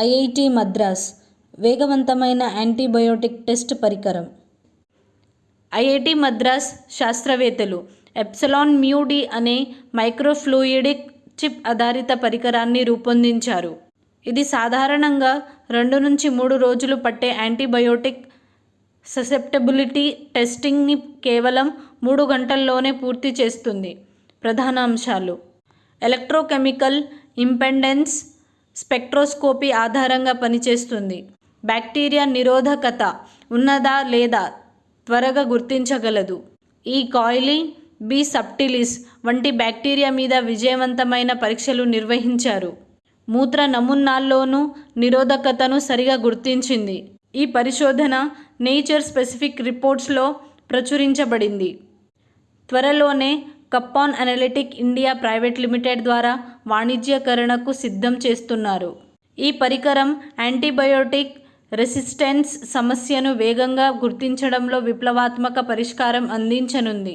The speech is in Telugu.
ఐఐటి మద్రాస్ వేగవంతమైన యాంటీబయోటిక్ టెస్ట్ పరికరం. ఐఐటి మద్రాస్ శాస్త్రవేత్తలు ఎప్సలాన్ మ్యూడి అనే మైక్రోఫ్లూయిడిక్ చిప్ ఆధారిత పరికరాన్ని రూపొందించారు. ఇది సాధారణంగా రెండు నుంచి మూడు రోజులు పట్టే యాంటీబయోటిక్ ససెప్టబిలిటీ టెస్టింగ్ని కేవలం మూడు గంటల్లోనే పూర్తి చేస్తుంది. ప్రధాన అంశాలు. ఎలక్ట్రోకెమికల్ ఇంపెండెన్స్ స్పెక్ట్రోస్కోపీ ఆధారంగా పనిచేస్తుంది. బ్యాక్టీరియా నిరోధకత ఉన్నదా లేదా త్వరగా గుర్తించగలదు. ఈ కాయిలీ బి సప్టిలిస్ వంటి బ్యాక్టీరియా మీద విజయవంతమైన పరీక్షలు నిర్వహించారు. మూత్ర నమూనాల్లోనూ నిరోధకతను సరిగా గుర్తించింది. ఈ పరిశోధన నేచర్ స్పెసిఫిక్ రిపోర్ట్స్లో ప్రచురించబడింది. త్వరలోనే Kappan analytic India private limited ద్వారా వాణిజ్యకరణకు సిద్ధం చేస్తున్నారు. ఈ పరికరం యాంటీబయోటిక్ రెసిస్టెన్స్ సమస్యను వేగంగా గుర్తించడంలో విప్లవాత్మక పరిష్కారం అందించనుంది.